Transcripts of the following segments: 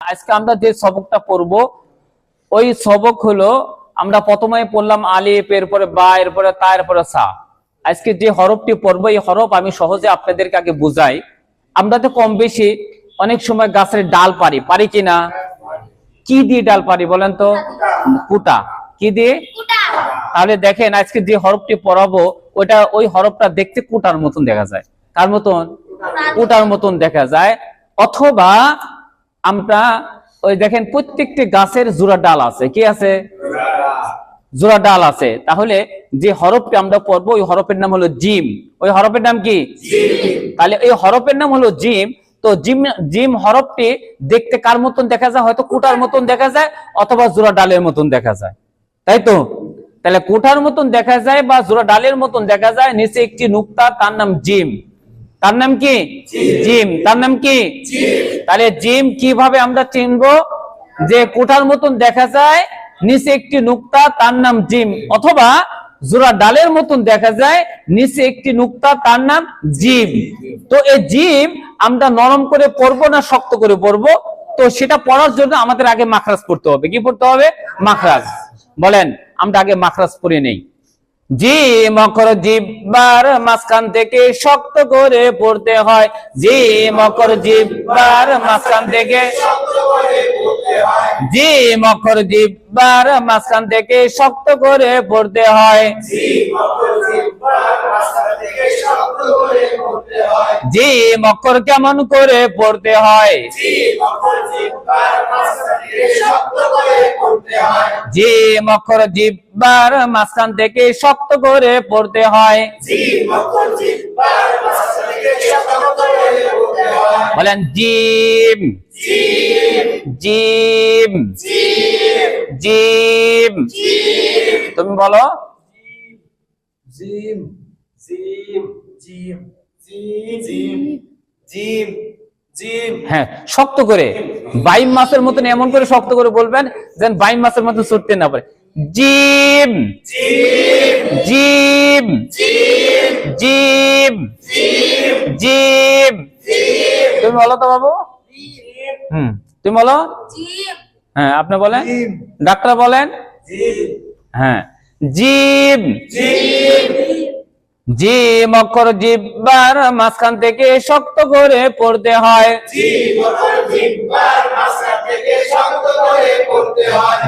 আজকে আমরা যে সবকটা পড়ব ওই সবক হলো আমরা প্রথমে পড়লাম আলিফ এরপরে বা এরপরে তা এরপরে সা। আজকে যে হরফটি পড়ব এই হরফ আমি সহজে আপনাদেরকে আগে বুঝাই। আমরা তো কম বেশি অনেক সময় গাছের ডাল পারি। পারি কিনা কি দিয়ে ডাল পারি বলেন তো? কুটা। কি দিয়ে? তাহলে দেখেন আজকে যে হরফটি পড়াবো ওটা ওই হরফটা দেখতে কুটার মতন দেখা যায়। কার মতন। কুটার মতন দেখা যায়। অথবা আমরা ওই দেখেন প্রত্যেকটি গাছের জোড়া ডাল আছে। কি আছে? জোড়া ডাল আছে। তাহলে যে হরফটি আমরা পড়ব, ওই হরফের নাম হলো জিম। ওই হরফের নাম কি? তাহলে এই হরফের নাম হলো জিম। তো জিম জিম হরফটি দেখতে কার মতন দেখা যায়? হয়তো কুটার মতন দেখা যায়, অথবা জোড়া ডালের মতন দেখা যায়। তাই তো? তাহলে কুঠার মতন দেখা যায় বা জোড়া ডালের মতন দেখা যায়, নিচে একটি নুক্তা, তার নাম জিম। তার নাম কি? জিম। তার নাম কি? তাহলে জিম কীভাবে আমরা চিনবো? যে কোঠার মতন দেখা যায় নিচে একটি নুক্তা তার নাম জিম। অথবা জোড়া ডালের মতন দেখা যায় নিচে একটি নুক্তা তার নাম জিম। তো এই জিম আমরা নরম করে পড়ব না শক্ত করে পড়ব তো সেটা পড়ার জন্য আমাদের আগে মাখরাজ পড়তে হবে। কি পড়তে হবে? মাখরাজ। বলেন আমরা আগে মাখরাজ পড়ে নেই। জি মকর জিব্বার মাঝখান থেকে শক্ত করে পড়তে হয় জি মকর জিব্বার মাঝখান থেকে জি মকর জিব্বার মাঝখান থেকে শক্ত করে পড়তে হয় জি মকর কেমন করে পড়তে হয়? জি মকর জিব্বার মাঝখান থেকে শক্ত করে পড়তে হয়। বলেন, জিম। জিম। জিম। তুমি বলো? জিম। জিম জিম। জিম জিম। জিম হ্যাঁ শক্ত করে। বাইম মাসের মতন এমন করে শক্ত করে বলবেন যেন বাইম মাসের মতন ছুটতে না পারে। জিম। জিম। জিম। জিম। তুমি বলো তো বাবু। হুম তুমি বলো। হ্যাঁ আপনি বলেন। ডাক্তার বলেন। হ্যাঁ। জিম। জিম। জিম অক্ষর জিব্বার মাঝখান থেকে শক্ত করে পড়তে হয়।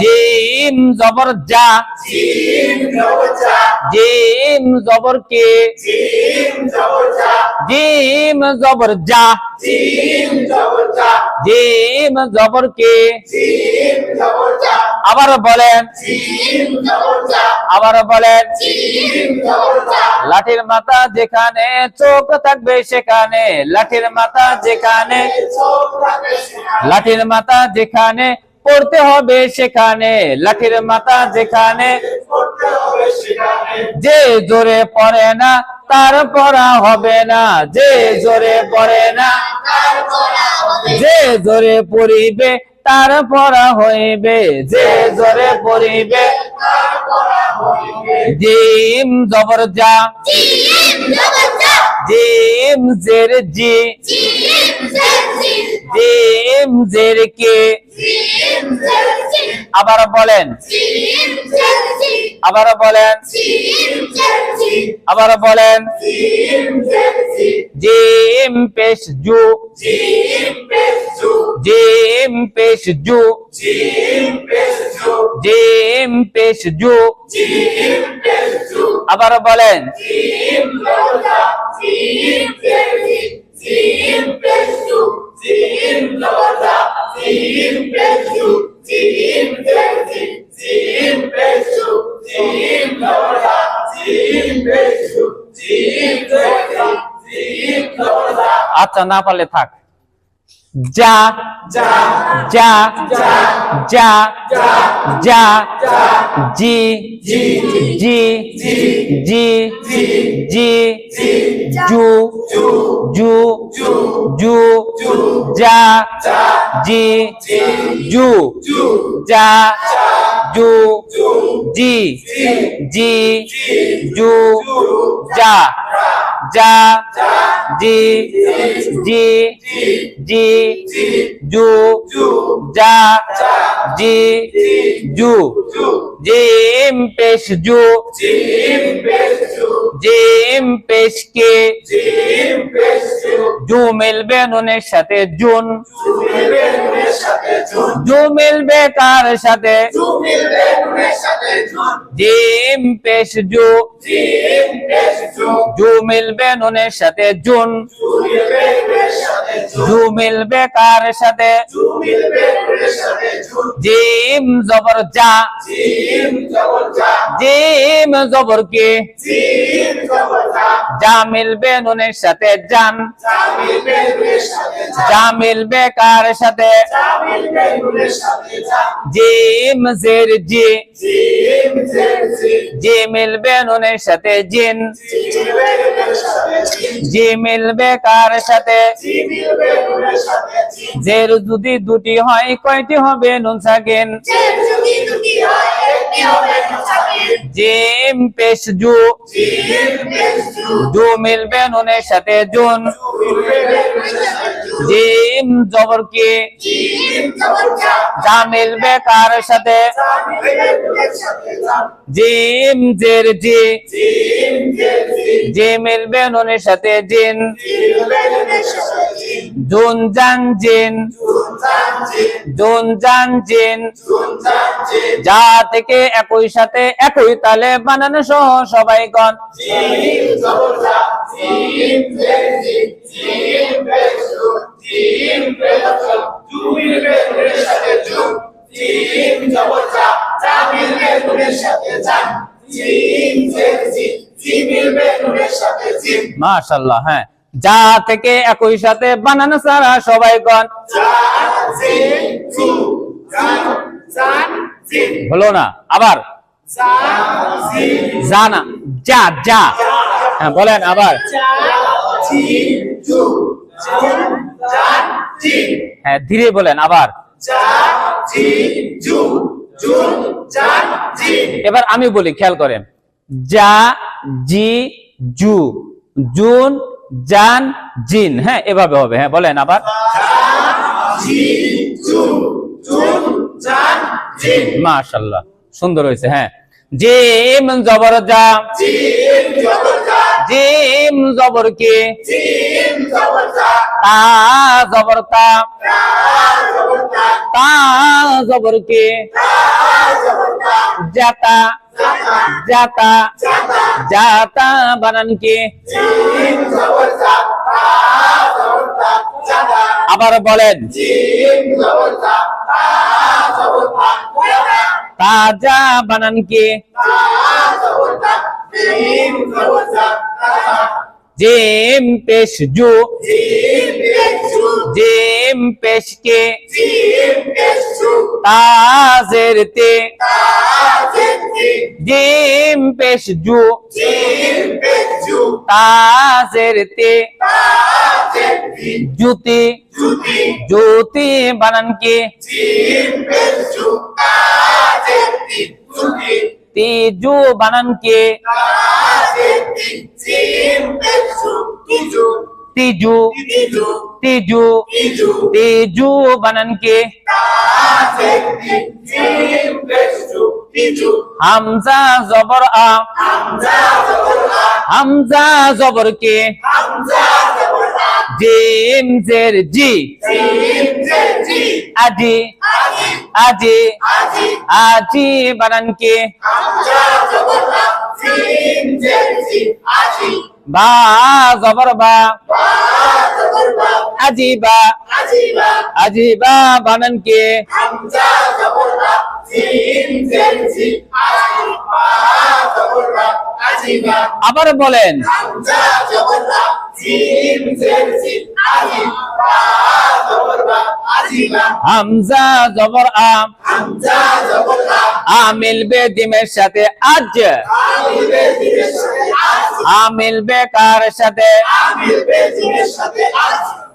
জিম জবর যা। জিম জবর কে। জিম জবর যা। জিম জবর কে আবার বলেন। আবার বলেন। লাঠির মাথা যেখানে চোখ থাকবে সেখানে। লাঠির মাথা যেখানে লাঠির মাথা যেখানে পড়তে হবে সেখানে। লাঠির মাথা যেখানে যে জোরে পড়ে না তার পড়া হবে না। যে জোরে পড়ে না যে জোরে পড়িবে তার পড়া হইবে। যে জোরে পড়িবে জিম জবর যা। জিম জের জি। জিম জের কে। আবার বলেন। আবার বলেন। আবার বলেন। জিম পেশ জু। জিম পেশ জু। জিম পেশ জু। আবার বলেন। আচ্ছা না পারলে থাক যা যা যা যা যা যা জি জি জি জি জি জু জু জু যা জি জু যা জু জি জি জু যা যা জি জি জি জু যা জি জু জিম পেশ জু জিম পেশ কে জু মিলবে নুনের সাথে জুন। জু মিলবে কার সাথে। জিম পেশ জু। জু। মিলবে নুনের সাথে জুন। জু মিলবে কার সাথে? জিম জবর যা। জিম জবর কে? যা মিলবে নুনের সাথে জান যা মিলবে কার সাথে জিম জের জি। জি। মিলবে নুনের সাথে জিন। জি মিলবে কার সাথে। জের যদি দুটি হয় কয়টি হবে নুন সাকিন? জিম পেশ জু। জু মিলবে নুনের সাথে জুন। জিম জবর কি? যা মিলবে কার সাথে? জিম জের জি। জি মিলবে নুনের সাথে জিন। জুন জান জিন। জুন জান। জিন যা থেকে একই সাথে একই তালে বানানো সহ সবাই গণ। মাশাল্লাহ হ্যাঁ। যা থেকে একই সাথে বানানো সারা সবাই গণ। হলো না, আবার। জানা যা যা। হ্যাঁ বলেন, আবার। হ্যাঁ ধীরে বলেন, আবার। এবার আমি বলি, খেয়াল করেন। যা, জি, জু। জুন, জান, জিন। হ্যাঁ এভাবে হবে। হ্যাঁ বলেন, আবার। মাশাল্লাহ সুন্দর হয়েছে হ্যাঁ। জিম জবর যা। জিম জবর কে? তা জবর তা। তা জবর কে? জাতা। জাতা। জাতা বানান কে? আবার বলেন, তাজা বানান কে? জিম পেশ জু। জিম পেশ কে? তাজের তে। জিম পেশ জু। তাজের তে। জুতি। জুতি। বানান কে? তিজু বানান কে? তিজু। তিজু। তিজু। বানান কে? হামজা জবর আ। হামজা জবর কে জিম জের জি। আজি। আজি। আজি। বানান কে? বা জবর বা। আজিবা আজিবা বানান কে? আবার বলেন। হামজা জবর আ আ মিলবে দিমের সাথে আজ। মিলবে কার সাথে।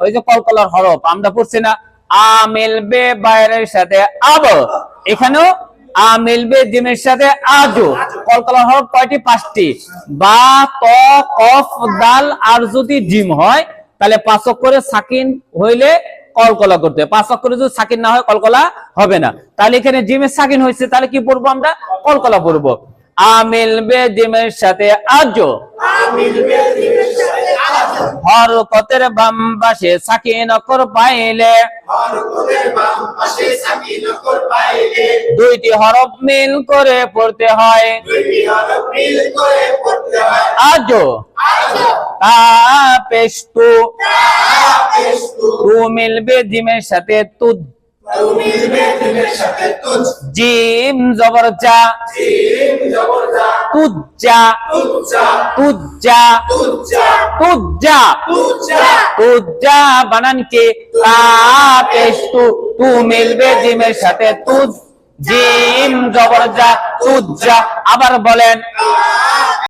ওই যে কলকলার হরফ, আমরা পড়ছি না। আ মিলবে বাইরের সাথে আব। এখানেও আ মিলবে জিমের সাথে আজও। কলকলা হরফ কয়টি? পাঁচটি। বা, ত, কফ, দাল আর যদি জিম হয়, তাহলে পাঁচ অক্ষরে সাকিন হইলে কলকলা করতে। পাঁচ অক্ষরে যদি সাকিন না হয় কলকলা হবে না। তাহলে এখানে জিমের সাকিন হয়েছে, তাহলে কি পড়ব আমরা? কলকলা পড়ব। আ বে জিমের সাথে আজো হরকতের বাম পাশে সাকিন অক্ষর পাইলে। দুইটি হরফ মিল করে পড়তে হয়। আজো তা তু মিলবে জিমের সাথে তুদ। তুজ জিম জবর জিম কুজ্জা তুজ্জা বানান কে তু তু মিলবে জিমের সাথে তুজ জিম জবরজা কুজ্জা আবার বলেন